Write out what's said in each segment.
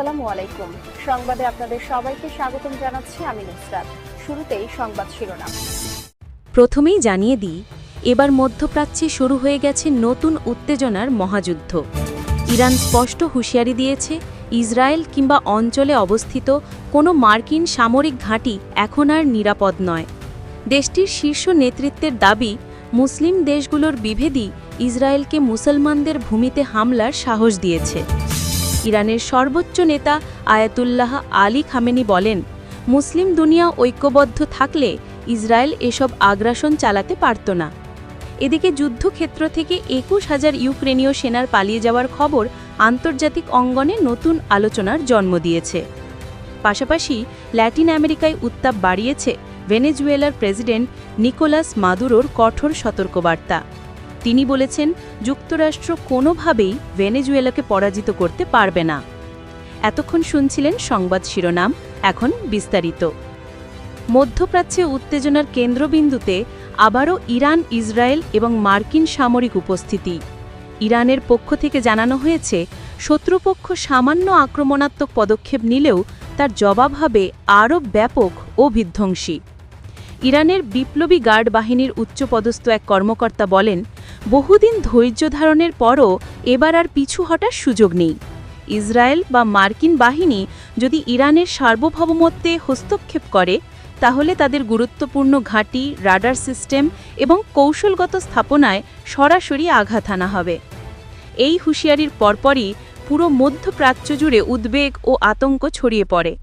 আসসালামু আলাইকুম। সংবাদে আপনাদের সবাইকে স্বাগতম জানাচ্ছি আমি নুসরাত। শুরুতেই সংবাদ শিরোনাম। প্রথমেই জানিয়ে দিই, এবার মধ্যপ্রাচ্যে শুরু হয়ে গেছে নতুন উত্তেজনার মহাযুদ্ধ। ইরান স্পষ্ট হুঁশিয়ারি দিয়েছে, ইসরায়েল কিংবা অঞ্চলে অবস্থিত কোনো মার্কিন সামরিক ঘাঁটি এখন আর নিরাপদ নয়। দেশটির শীর্ষ নেতৃত্বের দাবি, মুসলিম দেশগুলোর বিভেদই ইসরায়েলকে মুসলমানদের ভূমিতে হামলার সাহস দিয়েছে। ইরানের সর্বোচ্চ নেতা আয়াতুল্লাহ আলী খামেনি বলেন, মুসলিম দুনিয়া ঐক্যবদ্ধ থাকলে ইসরায়েল এসব আগ্রাসন চালাতে পারত না। এদিকে যুদ্ধক্ষেত্র থেকে একুশ হাজার ইউক্রেনীয় সেনার পালিয়ে যাওয়ার খবর আন্তর্জাতিক অঙ্গনে নতুন আলোচনার জন্ম দিয়েছে। পাশাপাশি ল্যাটিন আমেরিকায় উত্তাপ বাড়িয়েছে ভেনেজুয়েলার প্রেসিডেন্ট নিকোলাস মাদুরোর কঠোর সতর্কবার্তা। তিনি বলেছেন, যুক্তরাষ্ট্র কোনোভাবেই ভেনেজুয়েলাকে পরাজিত করতে পারবে না। এতক্ষণ শুনছিলেন সংবাদ শিরোনাম, এখন বিস্তারিত। মধ্যপ্রাচ্যে উত্তেজনার কেন্দ্রবিন্দুতে আবারও ইরান, ইসরায়েল এবং মার্কিন সামরিক উপস্থিতি। ইরানের পক্ষ থেকে জানানো হয়েছে, শত্রুপক্ষ সামান্য আক্রমণাত্মক পদক্ষেপ নিলেও তার জবাব হবে আরও ব্যাপক ও বিধ্বংসী। ইরানের বিপ্লবী গার্ড বাহিনীর উচ্চপদস্থ এক কর্মকর্তা বলেন বহুদিন ধৈর্য ধারণের পরও এবার আর পিছু হটার সুযোগ নেই। ইসরায়েল বা মার্কিন বাহিনী যদি ইরানের সার্বভৌমত্বে হস্তক্ষেপ করে, তাহলে তাদের গুরুত্বপূর্ণ ঘাঁটি, রাডার সিস্টেম এবং কৌশলগত স্থাপনায় সরাসরি আঘাত আনা হবে। এই হুঁশিয়ারির পরপরই পুরো মধ্যপ্রাচ্য জুড়ে উদ্বেগ ও আতঙ্ক ছড়িয়ে পড়ে।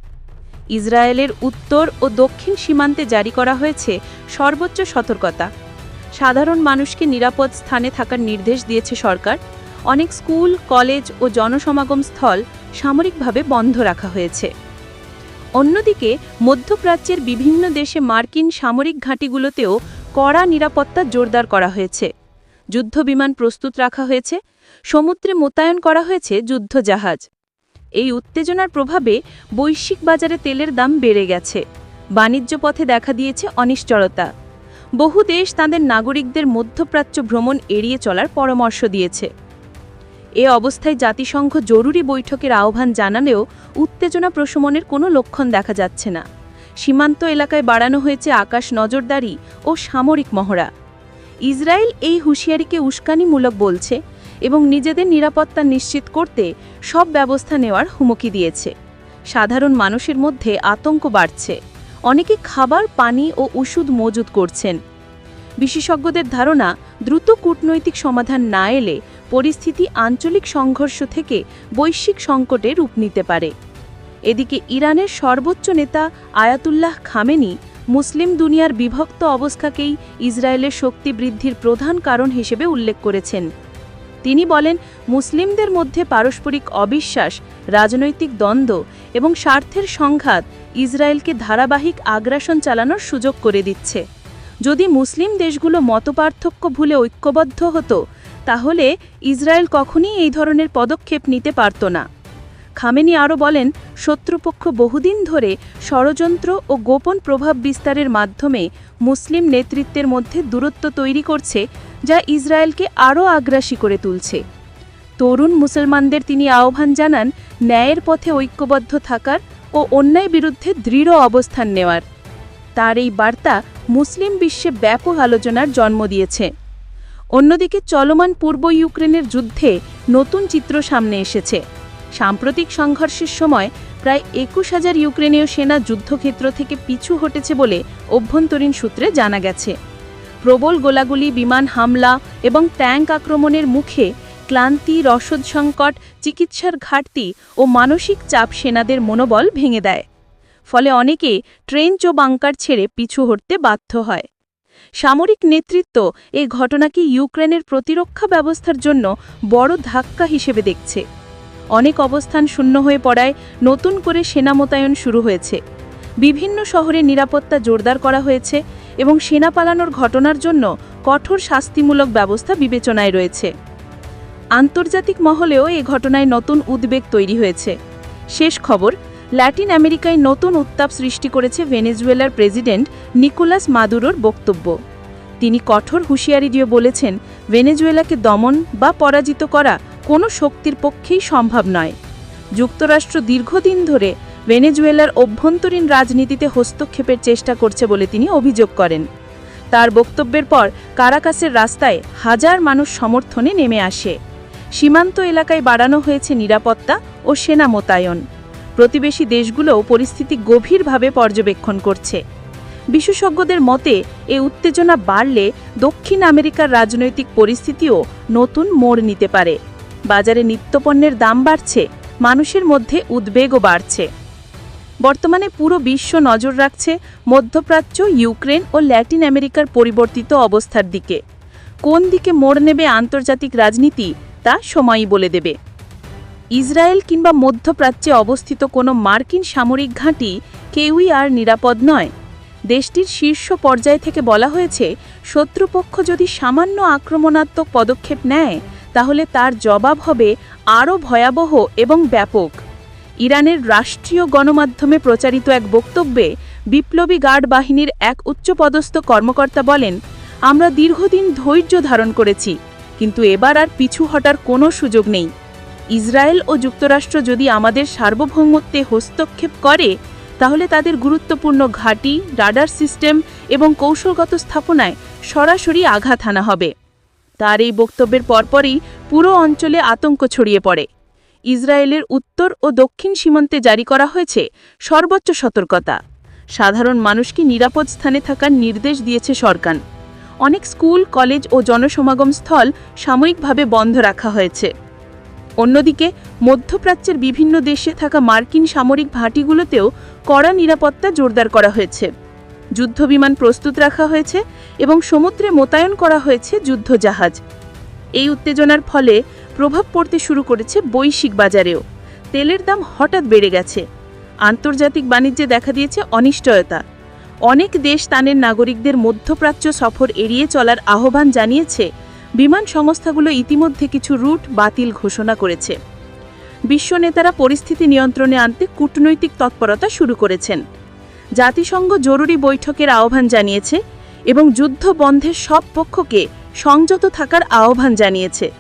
ইসরায়েলের উত্তর ও দক্ষিণ সীমান্তে জারি করা হয়েছে সর্বোচ্চ সতর্কতা। সাধারণ মানুষকে নিরাপদ স্থানে থাকার নির্দেশ দিয়েছে সরকার। অনেক স্কুল, কলেজ ও জনসমাগম স্থল সামরিকভাবে বন্ধ রাখা হয়েছে। অন্যদিকে, মধ্যপ্রাচ্যের বিভিন্ন দেশে মার্কিন সামরিক ঘাঁটিগুলোতেও কড়া নিরাপত্তা জোরদার করা হয়েছে। যুদ্ধবিমান প্রস্তুত রাখা হয়েছে। সমুদ্রে মোতায়েন করা হয়েছে যুদ্ধজাহাজ এই উত্তেজনার প্রভাবে বৈশ্বিক বাজারে তেলের দাম বেড়ে গেছে। বাণিজ্য পথে দেখা দিয়েছে অনিশ্চয়তা। বহু দেশ তাদের নাগরিকদের মধ্যপ্রাচ্য ভ্রমণ এড়িয়ে চলার পরামর্শ দিয়েছে। এ অবস্থায় জাতিসংঘ জরুরি বৈঠকের আহ্বান জানালেও উত্তেজনা প্রশমনের কোনো লক্ষণ দেখা যাচ্ছে না। সীমান্ত এলাকায় বাড়ানো হয়েছে আকাশ নজরদারি ও সামরিক মহড়া। ইসরায়েল এই হুঁশিয়ারিকে উস্কানিমূলক বলছে এবং নিজেদের নিরাপত্তা নিশ্চিত করতে সব ব্যবস্থা নেওয়ার হুমকি দিয়েছে। সাধারণ মানুষের মধ্যে আতঙ্ক বাড়ছে। অনেকে খাবার, পানি ও ওষুধ মজুত করছেন। বিশেষজ্ঞদের ধারণা, দ্রুত কূটনৈতিক সমাধান না এলে পরিস্থিতি আঞ্চলিক সংঘর্ষ থেকে বৈশ্বিক সংকটে রূপ নিতে পারে। এদিকে ইরানের সর্বোচ্চ নেতা আয়াতুল্লাহ খামেনি মুসলিম দুনিয়ার বিভক্ত অবস্থাকেই ইসরায়েলের শক্তি বৃদ্ধির প্রধান কারণ হিসেবে উল্লেখ করেছেন। তিনি বলেন, মুসলিমদের মধ্যে পারস্পরিক অবিশ্বাস, রাজনৈতিক দ্বন্দ্ব এবং স্বার্থের সংঘাত ইসরায়েলকে ধারাবাহিক আগ্রাসন চালানোর সুযোগ করে দিচ্ছে। যদি মুসলিম দেশগুলো মতপার্থক্য ভুলে ঐক্যবদ্ধ হতো, তাহলে ইসরায়েল কখনই এই ধরনের পদক্ষেপ নিতে পারত না। খামেনি আরও বলেন, শত্রুপক্ষ বহুদিন ধরে ষড়যন্ত্র ও গোপন প্রভাব বিস্তারের মাধ্যমে মুসলিম নেতৃত্বের মধ্যে দূরত্ব তৈরি করছে, যা ইসরায়েলকে আরও আগ্রাসী করে তুলছে। তরুণ মুসলমানদের তিনি আহ্বান জানান, ন্যায়ের পথে ঐক্যবদ্ধ থাকার ও অন্যায় বিরুদ্ধে দৃঢ় অবস্থান নেওয়ার। তার এই বার্তা মুসলিম বিশ্বে ব্যাপক আলোচনার জন্ম দিয়েছে। অন্যদিকে চলমান পূর্ব ইউক্রেনের যুদ্ধে নতুন চিত্র সামনে এসেছে। সাম্প্রতিক সংঘর্ষের সময় প্রায় একুশ হাজার ইউক্রেনীয় সেনা যুদ্ধক্ষেত্র থেকে পিছু হটেছে বলে অভ্যন্তরীণ সূত্রে জানা গেছে। প্রবল গোলাগুলি, বিমান হামলা এবং ট্যাঙ্ক আক্রমণের মুখে ক্লান্তি, রসদ সংকট, চিকিৎসার ঘাটতি ও মানসিক চাপ সেনাদের মনোবল ভেঙে দেয়। ফলে অনেকে ট্রেঞ্চ ও বাংকার ছেড়ে পিছু হটতে বাধ্য হয়। সামরিক নেতৃত্ব এই ঘটনাকে ইউক্রেনের প্রতিরক্ষা ব্যবস্থার জন্য বড় ধাক্কা হিসেবে দেখছে। অনেক অবস্থান শূন্য হয়ে পড়ায় নতুন করে সেনা মোতায়েন শুরু হয়েছে। বিভিন্ন শহরে নিরাপত্তা জোরদার করা হয়েছে এবং সেনা পালানোর ঘটনার জন্য কঠোর শাস্তিমূলক ব্যবস্থা বিবেচনায় রয়েছে। আন্তর্জাতিক মহলেও এ ঘটনায় নতুন উদ্বেগ তৈরি হয়েছে। শেষ খবর, ল্যাটিন আমেরিকায় নতুন উত্তাপ সৃষ্টি করেছে ভেনেজুয়েলার প্রেসিডেন্ট নিকোলাস মাদুরোর বক্তব্য। তিনি কঠোর হুঁশিয়ারি দিয়ে বলেছেন, ভেনেজুয়েলাকে দমন বা পরাজিত করা কোনো শক্তির পক্ষেই সম্ভব নয়। যুক্তরাষ্ট্র দীর্ঘদিন ধরে ভেনেজুয়েলার অভ্যন্তরীণ রাজনীতিতে হস্তক্ষেপের চেষ্টা করছে বলে তিনি অভিযোগ করেন। তার বক্তব্যের পর কারাকাসের রাস্তায় হাজার মানুষ সমর্থনে নেমে আসে। সীমান্ত এলাকায় বাড়ানো হয়েছে নিরাপত্তা ও সেনা মোতায়েন। প্রতিবেশী দেশগুলোও পরিস্থিতি গভীরভাবে পর্যবেক্ষণ করছে। বিশেষজ্ঞদের মতে, এ উত্তেজনা বাড়লে দক্ষিণ আমেরিকার রাজনৈতিক পরিস্থিতিও নতুন মোড় নিতে পারে। বাজারে নিত্যপণ্যের দাম বাড়ছে, মানুষের মধ্যে উদ্বেগও বাড়ছে। বর্তমানে পুরো বিশ্ব নজর রাখছে মধ্যপ্রাচ্য, ইউক্রেন ও ল্যাটিন আমেরিকার পরিবর্তিত অবস্থার দিকে। কোন দিকে মোড় নেবে আন্তর্জাতিক রাজনীতি তা সময়ই বলে দেবে। ইসরায়েল কিংবা মধ্যপ্রাচ্যে অবস্থিত কোনো মার্কিন সামরিক ঘাঁটি কেউই আর নিরাপদ নয়। দেশটির শীর্ষ পর্যায় থেকে বলা হয়েছে, শত্রুপক্ষ যদি সামান্য আক্রমণাত্মক পদক্ষেপ নেয়, তাহলে তার জবাব হবে আরও ভয়াবহ এবং ব্যাপক। ইরানের রাষ্ট্রীয় গণমাধ্যমে প্রচারিত এক বক্তব্যে বিপ্লবী গার্ড বাহিনীর এক উচ্চপদস্থ কর্মকর্তা বলেন, আমরা দীর্ঘদিন ধৈর্য ধারণ করেছি। কিন্তু এবার আর পিছু হটার কোনো সুযোগ নেই। ইসরায়েল ও যুক্তরাষ্ট্র যদি আমাদের সার্বভৌমত্বে হস্তক্ষেপ করে, তাহলে তাদের গুরুত্বপূর্ণ ঘাঁটি, রাডার সিস্টেম এবং কৌশলগত স্থাপনায় সরাসরি আঘাত হানা হবে। তার এই বক্তব্যের পরপরই পুরো অঞ্চলে আতঙ্ক ছড়িয়ে পড়ে। ইসরায়েলের উত্তর ও দক্ষিণ সীমান্তে জারি করা হয়েছে সর্বোচ্চ সতর্কতা। সাধারণ মানুষকে নিরাপদ স্থানে থাকার নির্দেশ দিয়েছে সরকার? অনেক স্কুল, কলেজ ও জনসমাগম স্থল সাময়িকভাবে বন্ধ রাখা হয়েছে। অন্যদিকে, মধ্যপ্রাচ্যের বিভিন্ন দেশে থাকা মার্কিন সামরিক ঘাঁটিগুলোতেও কড়া নিরাপত্তা জোরদার করা হয়েছে। যুদ্ধবিমান প্রস্তুত রাখা হয়েছে এবং সমুদ্রে মোতায়েন করা হয়েছে যুদ্ধজাহাজ। এই উত্তেজনার ফলে প্রভাব পড়তে শুরু করেছে বৈশ্বিক বাজারেও। তেলের দাম হঠাৎ বেড়ে গেছে। আন্তর্জাতিক বাণিজ্যে দেখা দিয়েছে অনিশ্চয়তা। অনেক দেশ তানের নাগরিকদের মধ্যপ্রাচ্য সফর এড়িয়ে চলার আহ্বান জানিয়েছে। বিমান সংস্থাগুলো ইতিমধ্যে কিছু রুট বাতিল ঘোষণা করেছে। বিশ্ব নেতারা পরিস্থিতি নিয়ন্ত্রণে আনতে কূটনৈতিক তৎপরতা শুরু করেছেন। জাতিসংঘ জরুরি বৈঠকের আহ্বান জানিয়েছে এবং যুদ্ধ বন্ধের সব পক্ষকে সংযত থাকার আহ্বান জানিয়েছে।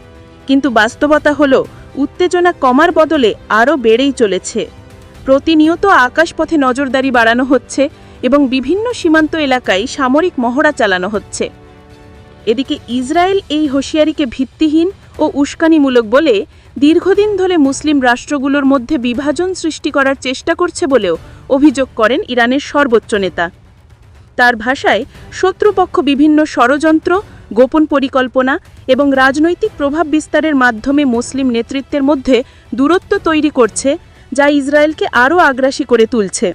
কিন্তু বাস্তবতা হল, উত্তেজনা কমার বদলে আরও বেড়েই চলেছে। প্রতিনিয়ত আকাশপথে নজরদারি বাড়ানো হচ্ছে এবং বিভিন্ন সীমান্ত এলাকায় সামরিক মহড়া চালানো হচ্ছে। এদিকে ইসরায়েল এই হুঁশিয়ারিকে ভিত্তিহীন ও উস্কানিমূলক বলে দীর্ঘদিন ধরে মুসলিম রাষ্ট্রগুলোর মধ্যে বিভাজন সৃষ্টি করার চেষ্টা করছে বলেও অভিযোগ করেন ইরানের সর্বোচ্চ নেতা। তার ভাষায়, শত্রুপক্ষ বিভিন্ন ষড়যন্ত্র, গোপন পরিকল্পনা এবং রাজনৈতিক প্রভাব বিস্তারের মাধ্যমে মুসলিম নেতৃত্বের মধ্যে দূরত্ব তৈরি করছে, যা ইসরায়েলকে আরও আগ্রাসী করে তুলছে।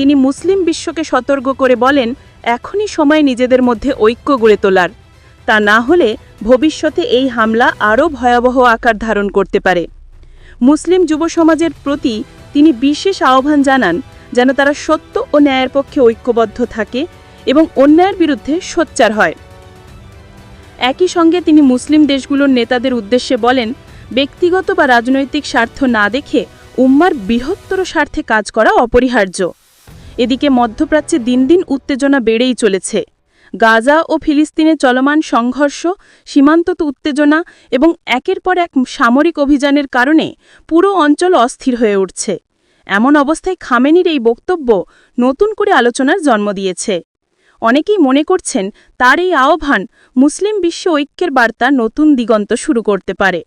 তিনি মুসলিম বিশ্বকে সতর্ক করে বলেন, এখনই সময় নিজেদের মধ্যে ঐক্য গড়ে তোলার। তা না হলে ভবিষ্যতে এই হামলা আরও ভয়াবহ আকার ধারণ করতে পারে। মুসলিম যুব সমাজের প্রতি তিনি বিশেষ আহ্বান জানান যেন তারা সত্য ও ন্যায়ের পক্ষে ঐক্যবদ্ধ থাকে এবং অন্যায়ের বিরুদ্ধে সোচ্চার হয়। একই সঙ্গে তিনি মুসলিম দেশগুলোর নেতাদের উদ্দেশ্যে বলেন, ব্যক্তিগত বা রাজনৈতিক স্বার্থ না দেখে উম্মার বৃহত্তর স্বার্থে কাজ করা অপরিহার্য। এদিকে মধ্যপ্রাচ্যে দিন দিন উত্তেজনা বেড়েই চলেছে। গাজা ও ফিলিস্তিনে চলমান সংঘর্ষ সীমান্তত উত্তেজনা এবং একের পর এক সামরিক অভিযানের কারণে পুরো অঞ্চল অস্থির হয়ে উঠছে। এমন অবস্থায় খামেনির এই বক্তব্য নতুন করে আলোচনার জন্ম দিয়েছে। অনেকেই মনে করছেন, তার এই আহ্বান মুসলিম বিশ্ব ঐক্যের বার্তা নতুন দিগন্ত শুরু করতে পারে।